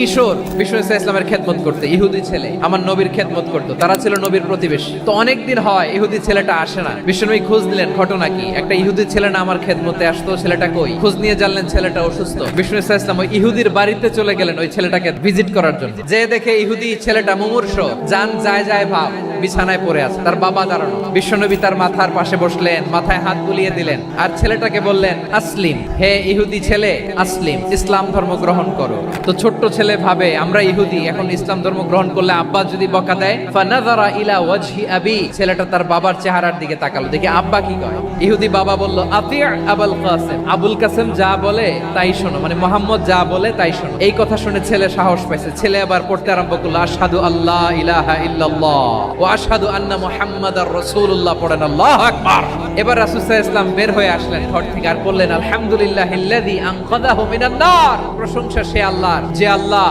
কিশোর বিশ্ব ইসা ইসলামের খেদমত করতে, ইহুদি ছেলে, আমার নবীর খেদমত করতো, তারা ছিল নবীর প্রতিবেশী। তো অনেকদিন হয় ইহুদি ছেলেটা আসে না। বিষ্ণুনবী খোঁজ দিলেন ঘটনা কি? একটা ইহুদি ছেলে না আমার খেদমতে আসতো, ছেলেটা কই? খোঁজ নিয়ে জানলেন ছেলেটা অসুস্থ। বিষ্ণু ইসা ইসলাম ওই ইহুদির বাড়িতে চলে গেলেন ওই ছেলেটাকে ভিজিট করার জন্য। যে দেখে ইহুদি ছেলেটা মুমূর্ষ, যান, যায় যায়, ভাব। বিছানায় পড়ে আছে। তার বাবা দাঁড়ানো। বিশ্বনবী তার মাথার পাশে বসলেন, মাথায় হাত বুলিয়ে দিলেন। আর ছেলেটাকে বললেন, আসলিম। হে ইহুদি ছেলে, আসলিম। ইসলাম ধর্ম গ্রহণ করো। তো ছোট্ট ছেলে ভাবে, আমরা ইহুদি, এখন ইসলাম ধর্ম গ্রহণ করলে আব্বা যদি বকা দেয় ইলা ওয়াজহি আবি। ছেলেটা তার বাবার চেহারার দিকে তাকালো। দেখি আব্বা কি কয়? ইহুদি বাবা বলল আবুল কাসেম। আবুল কাসেম যা বলে, তাই শোনো। মানে মোহাম্মদ যা বলে, তাই শোনো। এই কথা শুনে ছেলে সাহস পাইছে। ছেলে আবার পড়তে আরম্ভ করল, আশহাদু আল্লাহ ইলাহা ইল্লাল্লাহ। ওয়া আন্না আন্না মুহাম্মাদার রসুল্লাহ পড়েন আল্লাহ আকবার। এবার রাসুসা ইসলাম বের হয়ে আসলেন ঘর থেকে আর বললেন, আলহামদুলিল্লাহিল্লাযী আনকাযাহু মিনান্নার প্রশংসা সে আল্লাহর, যে আল্লাহ।